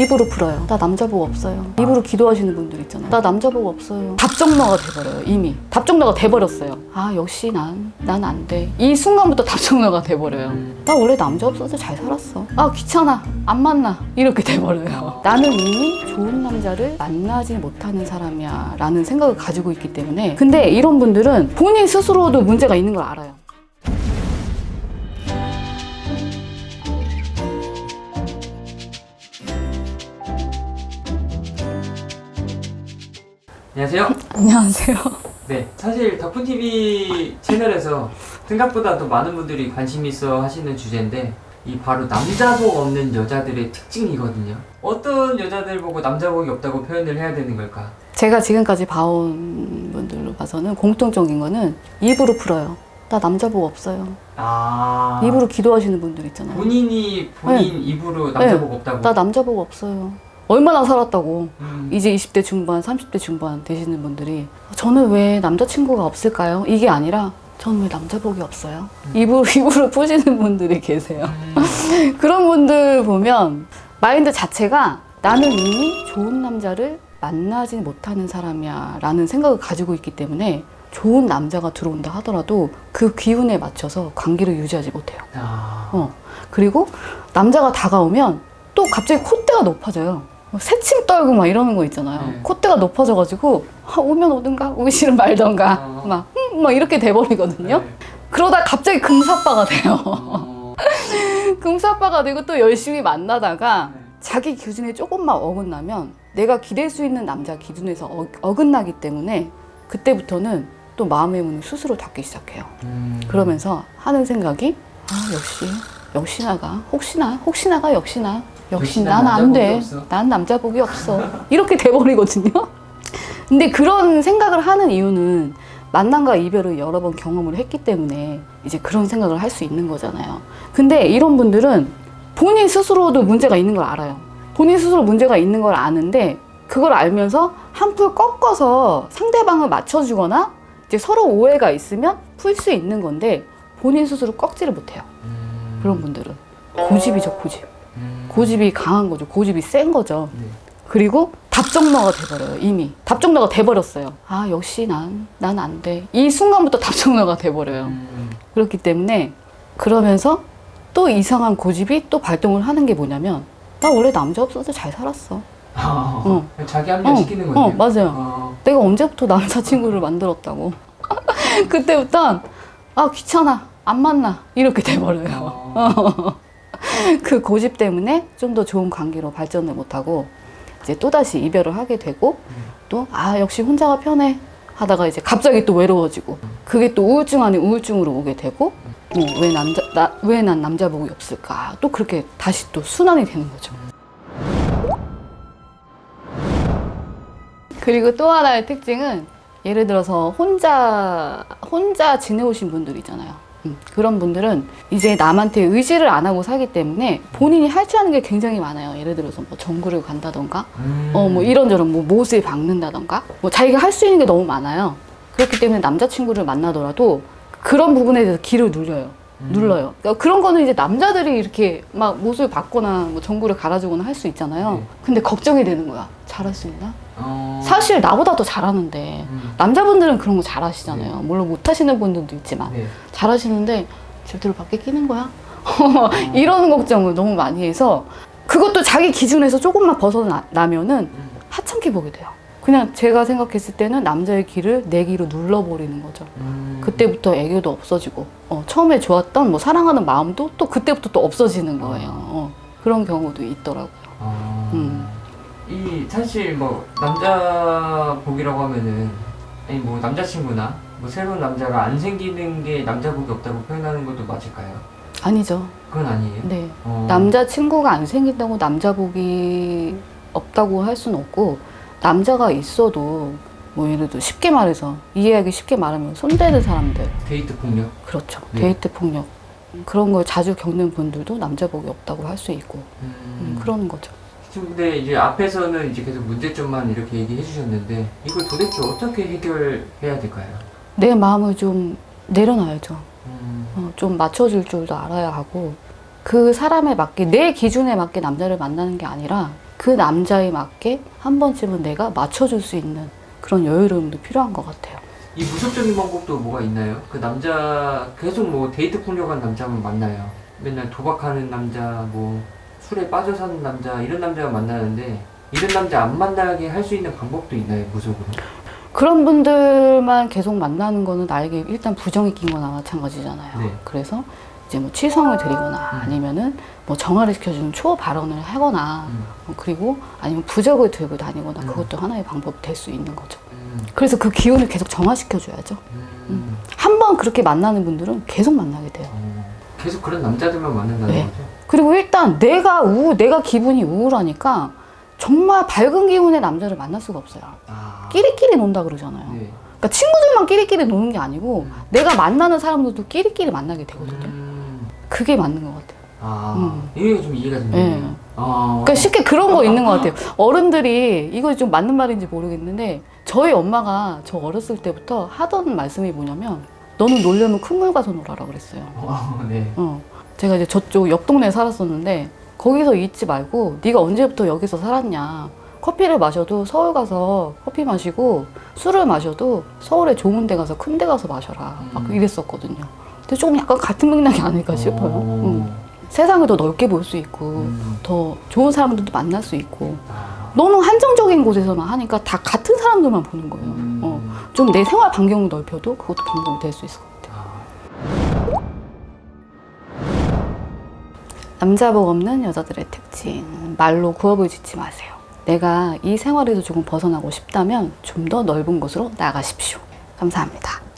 입으로 풀어요. 나 남자 복 없어요. 입으로 기도하시는 분들 있잖아요. 나 남자 복 없어요. 답정너가 돼버려요. 이미 답정너가 돼버렸어요. 아 역시 난 난 안 돼. 이 순간부터 답정너가 돼버려요. 나 원래 남자 없어서 잘 살았어. 아 귀찮아. 안 만나. 이렇게 돼버려요. 나는 이미 좋은 남자를 만나지 못하는 사람이야. 라는 생각을 가지고 있기 때문에. 근데 이런 분들은 본인 스스로도 문제가 있는 걸 알아요. 안녕하세요. 안녕하세요. 네, 사실 덕분 TV 채널에서 생각보다 더 많은 분들이 관심 있어 하시는 주제인데 이 바로 남자복 없는 여자들의 특징이거든요. 어떤 여자들 보고 남자복이 없다고 표현을 해야 되는 걸까? 제가 지금까지 봐온 분들로 봐서는 공통적인 거는 입으로 풀어요. 나 남자 복 없어요. 아 입으로 기도하시는 분들 있잖아요. 본인이 본인 입으로 남자복 없다고. 나 남자 복 없어요. 얼마나 살았다고. 음, 이제 20대 중반, 30대 중반 되시는 분들이 저는 왜 남자친구가 없을까요? 이게 아니라 저는 왜 남자복이 없어요? 입으로, 입으로 푸시는 분들이 계세요. 음, 그런 분들 보면 마인드 자체가 나는 이미 좋은 남자를 만나지 못하는 사람이야 라는 생각을 가지고 있기 때문에 좋은 남자가 들어온다 하더라도 그 기운에 맞춰서 관계를 유지하지 못해요. 아, 어. 그리고 남자가 다가오면 또 갑자기 콧대가 높아져요. 막 새침 떨고 막 이러는 거 있잖아요. 네. 콧대가 높아져가지고 아, 오면 오든가 오기 싫으면 말던가 어. 막, 음, 막 이렇게 돼버리거든요. 네. 그러다 갑자기 금사빠가 돼요. 어, 금사빠가 되고 또 열심히 만나다가 네. 자기 기준에 조금만 어긋나면 내가 기댈 수 있는 남자 기준에서 어, 어긋나기 때문에 그때부터는 또 마음의 문을 스스로 닫기 시작해요. 음, 그러면서 하는 생각이 아 역시 역시나가 혹시나 혹시나가 역시나 역시 난 안 돼. 난 남자 복이 없어. 이렇게 돼버리거든요. 근데 그런 생각을 하는 이유는 만남과 이별을 여러 번 경험을 했기 때문에 이제 그런 생각을 할 수 있는 거잖아요. 근데 이런 분들은 본인 스스로도 문제가 있는 걸 알아요. 본인 스스로 문제가 있는 걸 아는데 그걸 알면서 한풀 꺾어서 상대방을 맞춰주거나 이제 서로 오해가 있으면 풀 수 있는 건데 본인 스스로 꺾지를 못해요. 음, 그런 분들은 고집이죠 고집. 음, 고집이 강한 거죠. 고집이 센 거죠. 네. 그리고 답정너가 돼버려요. 이미 답정너가 돼버렸어요. 아 역시 난 난 안 돼. 이 순간부터 답정너가 돼버려요. 음, 그렇기 때문에 그러면서 또 이상한 고집이 또 발동을 하는 게 뭐냐면 나 원래 남자 없어서 잘 살았어. 아, 어. 자기 합리화시키는 어, 거네요. 어, 맞아요. 어, 내가 언제부터 남자친구를 만들었다고. 그때부터 아 귀찮아 안 만나 이렇게 돼버려요. 어, 그 고집 때문에 좀 더 좋은 관계로 발전을 못하고 이제 또 다시 이별을 하게 되고 또 아 역시 혼자가 편해 하다가 이제 갑자기 또 외로워지고 그게 또 우울증 아닌 우울증으로 오게 되고 어, 왜 남자 나왜난 남자복이 없을까 또 그렇게 다시 또 순환이 되는 거죠. 그리고 또 하나의 특징은 예를 들어서 혼자 혼자 지내오신 분들 있잖아요. 음, 그런 분들은 이제 남한테 의지를 안 하고 살기 때문에 본인이 할 줄 아는 게 굉장히 많아요. 예를 들어서 뭐 정글을 간다던가, 음, 어 뭐 이런저런 뭐 못을 박는다던가, 뭐 자기가 할 수 있는 게 너무 많아요. 그렇기 때문에 남자친구를 만나더라도 그런 부분에 대해서 기를 눌려요. 음. 눌러요. 그러니까 그런 거는 이제 남자들이 이렇게 막 못을 박거나 뭐 정글을 갈아주거나 할 수 있잖아요. 네. 근데 걱정이 되는 거야. 잘할 수 있나? 어, 사실 나보다 더 잘하는데 음, 남자분들은 그런 거 잘하시잖아요. 물론 못하시는 분들도 있지만 네. 잘하시는데 제대로 밖에 끼는 거야? 이런 걱정을 너무 많이 해서 그것도 자기 기준에서 조금만 벗어나면은 음, 하찮게 보게 돼요. 그냥 제가 생각했을 때는 남자의 길을 내 길로 눌러버리는 거죠. 음, 그때부터 애교도 없어지고 어, 처음에 좋았던 뭐 사랑하는 마음도 또 그때부터 또 없어지는 거예요. 어, 그런 경우도 있더라고요. 어, 음. 이 사실 뭐 남자 복이라고 하면은 아니 뭐 남자친구나 뭐 새로운 남자가 안 생기는 게 남자 복이 없다고 표현하는 것도 맞을까요? 아니죠. 그건 아니에요. 네. 어, 남자 친구가 안 생긴다고 남자 복이 없다고 할 수는 없고 남자가 있어도 뭐 예를 들어 쉽게 말해서 이해하기 쉽게 말하면 손대는 사람들. 데이트 폭력. 그렇죠. 네. 데이트 폭력. 그런 걸 자주 겪는 분들도 남자복이 없다고 할 수 있고. 음, 음, 그러는 거죠. 근데 이제 앞에서는 이제 계속 문제점만 이렇게 얘기해 주셨는데 이걸 도대체 어떻게 해결해야 될까요? 내 마음을 좀 내려놔야죠. 음, 어, 좀 맞춰줄 줄도 알아야 하고 그 사람에 맞게 내 기준에 맞게 남자를 만나는 게 아니라 그 남자에 맞게 한 번쯤은 내가 맞춰줄 수 있는 그런 여유로움도 필요한 것 같아요. 이 무속적인 방법도 뭐가 있나요? 그 남자 계속 뭐 데이트 풍력한 남자만 만나요. 맨날 도박하는 남자, 뭐 술에 빠져 사는 남자 이런 남자가 만나는데 이런 남자 안 만나게 할 수 있는 방법도 있나요? 무속으로? 그런 분들만 계속 만나는 거는 나에게 일단 부정이 낀 거나 마찬가지잖아요. 네. 그래서 이제 뭐 치성을 드리거나 음. 아니면은 뭐 정화를 시켜주는 초 발언을 하거나 음. 어, 그리고 아니면 부적을 들고 다니거나 음. 그것도 하나의 방법이 될수 있는 거죠. 음. 그래서 그 기운을 계속 정화시켜줘야죠. 음. 한 번 그렇게 만나는 분들은 계속 만나게 돼요. 어, 계속 그런 남자들만 만난다는 네. 거죠? 그리고 일단 내가 우, 내가 기분이 우울하니까 정말 밝은 기운의 남자를 만날 수가 없어요. 아. 끼리끼리 논다 그러잖아요. 네. 그러니까 친구들만 끼리끼리 노는 게 아니고 음. 내가 만나는 사람들도 끼리끼리 만나게 되거든요. 음. 그게 맞는 것 같아요. 아, 음. 이게 좀 이해가 되네요. 네. 아. 그러니까 쉽게 그런 거 있는 것 같아요. 어른들이 이거 좀 맞는 말인지 모르겠는데 저희 엄마가 저 어렸을 때부터 하던 말씀이 뭐냐면 너는 놀려면 큰 물 가서 놀아라 그랬어요. 어, 네. 어. 제가 이제 저쪽 옆 동네에 살았었는데 거기서 있지 말고 네가 언제부터 여기서 살았냐. 커피를 마셔도 서울 가서 커피 마시고 술을 마셔도 서울에 좋은 데 가서 큰 데 가서 마셔라. 막 음. 이랬었거든요. 근데 조금 약간 같은 맥락이 아닐까 싶어요. 어. 음. 세상을 더 넓게 볼 수 있고 음. 더 좋은 사람들도 만날 수 있고 아. 너무 한정적인 곳에서만 하니까 다 같은 사람들만 보는 거예요. 음. 어. 좀 내 생활 반경을 넓혀도 그것도 방법이 될 수 있을 것 같아요. 아. 남자복 없는 여자들의 특징. 말로 구업을 짓지 마세요. 내가 이 생활에서 조금 벗어나고 싶다면 좀 더 넓은 곳으로 나가십시오. 감사합니다.